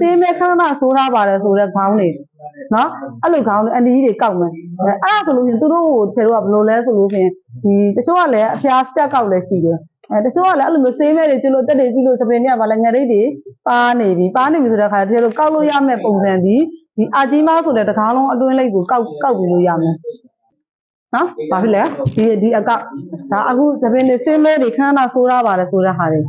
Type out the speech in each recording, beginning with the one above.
စေးမဲခဏခဏဆိုးထားပါတယ်ဆိုတဲ့ခေါင်းတွေနော်အဲ့လိုခေါင်းတွေအန်ဒီကြီးတွေကောက်မယ်အဲအဲ့ဒါဆိုလို့ရှရင်သူတို့ကိုခြေတို့ကဘယ်လိုလဲဆိုလို့ရှရင်ဒီတချို့ကလည်းအဖျားစတက်ကောက်လည်းရှိတယ်အဲတချို့ကလည်းအဲ့လိုမျိုးစေးမဲတွေကျွလို့တက်တွေကြည့်လို့သပင်တွေကဗာလဲငရိတ်တွေပါနေပြီပါနေပြီဆိုတဲ့ခါကျတော့ကောက်လို့ရမယ့်ပုံစံဒီဒီအာကြီးမားဆိုတဲ့တကားလုံးအတွင်းလိပ်ကိုကောက်ကောက်ပြီးလို့ရမယ်နော်ဘာဖြစ်လဲဒီဒီအကောက်ဒါအခုသပင်တွေစေးမဲတွေခဏခဏဆိုးရပါတယ်ဆိုတဲ့ဟာတွေ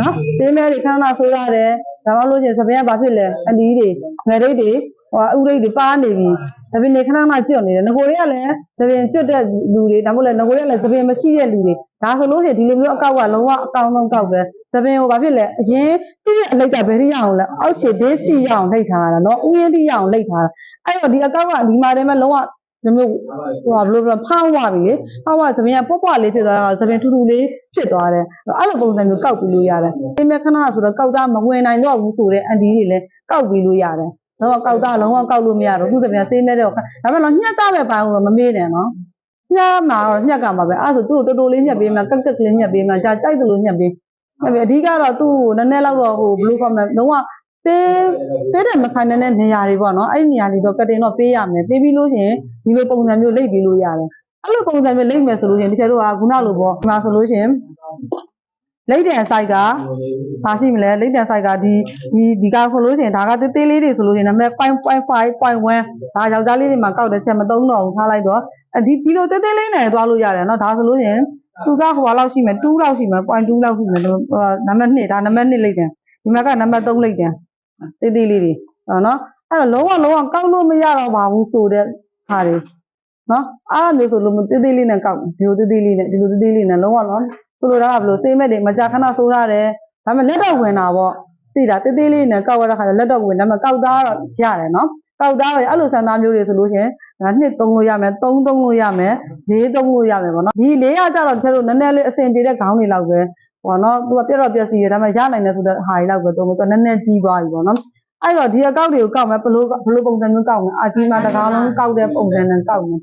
နော်စေးမဲတွေခဏခဏဆိုးရတယ် ဒါမှမဟုတ်လို့ရှရင်သပင်ကဘာဖြစ်လဲအန်ဒီတွေငရိတ်တွေဟိုဥရိတ်တွေပါနေပြီသပင်တွေခဏခဏကျွတ်နေတယ်ငကိုတွေကလည်းသပင်ကျွတ်တဲ့လူတွေဒါမှမဟုတ်လဲငကိုတွေကလည်းသပင်မရှိတဲ့လူတွေဒါဆိုလို့ရှရင်ဒီလိုမျိုးအကောက်ကလုံးဝအကောင်းဆုံးကောက်ပဲသပင်ကိုဘာဖြစ်လဲအရင်သူ့ရဲ့အလိတ်ကဘယ်ထိရအောင်လဲအောက်ခြေ base တိရအောင်လှိတ်ထားတာနော်ဥယျာဉ်တိရအောင်လှိတ်ထားတာအဲ့တော့ဒီအကောက်ကဒီမှာတည်းမှာလုံးဝ ဒီမျိုးဟိုဘယ်လိုပြောဖောင်းသွားပြီလေဖောင်းသွားသပင်ကပွားပွားလေးဖြစ်သွားတာကသပင်ထူထူလေးဖြစ်သွားတယ်အဲ့လိုပုံစံမျိုးကောက်ပြီးလို့ရတယ်ဒီမဲ့ခဏဆိုတော့ကောက်သားမဝင်နိုင်တော့ဘူးဆိုတဲ့အန်ဒီတွေလည်းကောက်ပြီးလို့ရတယ်လုံးဝကောက်သားလုံးဝကောက်လို့မရတော့သူ့သပင်ကစေးမဲ့တော့ဒါပေမဲ့တော့ညှက်ကပဲပိုင်းတော့မမေးနဲ့နော်ညက်မှာတော့ညက်ကမှာပဲအဲ့ဒါဆိုသူ့ကိုတော်တော်လေးညက်ပေးမှကက်ကက်ကလေးညက်ပေးမှကြာကြိုက်တယ်လို့ညက်ပေးအဲ့ပဲအဓိကတော့သူ့ကိုနည်းနည်းလောက်တော့ဟိုဘယ်လိုခေါ်မလဲလုံးဝ တဲတဲတယ်မခံတဲ့နေရာတွေပေါ့နော်အဲ့နေရာတွေတော့ကတင်တော့ပေးရမယ်ပေးပြီးလို့ရှင်ဒီလိုပုံစံမျိုးလိတ်ပြီးလို့ရတယ်အဲ့လိုပုံစံမျိုးလိတ်မယ်ဆိုလို့ရှင်တချို့ကခုနလိုပေါ့ခုနဆိုလို့ရှင်လိတ်တန်ဆိုင်ကဘာရှိမလဲလိတ်တန်ဆိုင်ကဒီဒီဒီကဆိုလို့ရှိရင်ဒါကသေးသေးလေးတွေဆိုလို့ရှိရင်နာမည်0.5.1ဒါယောက်ျားလေးတွေမှာကောက်တဲ့ချက်မသုံးတော့ဘူးထားလိုက်တော့ဒီဒီလိုသေးသေးလေးနဲ့သွားလို့ရတယ်နော်ဒါဆိုလို့ရှိရင်သူကဟိုလောက်ရှိမယ်2လောက်ရှိမယ်0.2လောက်ရှိမယ်နာမည်2ဒါနာမည်2လိတ်တန်ဒီမှာကနာမည်3လိတ်တန် သေးသေးလေးတွေဟောနော်အဲ့တော့လုံးဝလုံးဝကောက်လို့မရတော့ပါဘူးဆိုတဲ့ဟာတွေနော်အားမျိုးဆိုလို့သေးသေးလေးနဲ့ကောက်ဒီလိုသေးသေးလေးနဲ့ဒီလိုသေးသေးလေးနဲ့လုံးဝနော်ဆိုလိုတာကဘယ်လိုစေးမဲ့တွေမကြာခဏဆိုးရတယ်ဒါပေမဲ့လက်တော့ဝင်တာပေါ့သိတာသေးသေးလေးနဲ့ကောက်ရတဲ့ခါကျလက်တော့ဝင်ဒါပေမဲ့ကောက်သားတော့ရတယ်နော်ကောက်သားရအဲ့လိုဆန္ဒမျိုးတွေဆိုလို့ရှိရင်ဒါနှစ်သုံးလို့ရမယ်သုံးသုံးလို့ရမယ်လေးသုံးလို့ရမယ်ပေါ့နော်ဒီလေးရကြတော့တချို့တို့နည်းနည်းလေးအဆင်ပြေတဲ့ခေါင်းတွေလောက်ပဲ ပေါ့နော်သူကပြက်တော့ပြက်စီရဒါပေမဲ့ရနိုင်တယ်ဆိုတဲ့ဟာတွေလောက်ပဲတော့သူကနည်းနည်းကြီးသွားပြီပေါ့နော်အဲ့တော့ဒီအကောက်တွေကိုကောက်မယ်ဘလို့ဘလို့ပုံစံမျိုးကောက်မယ်အာကြီးမတကားလုံးကောက်တဲ့ပုံစံနဲ့ကောက်မယ်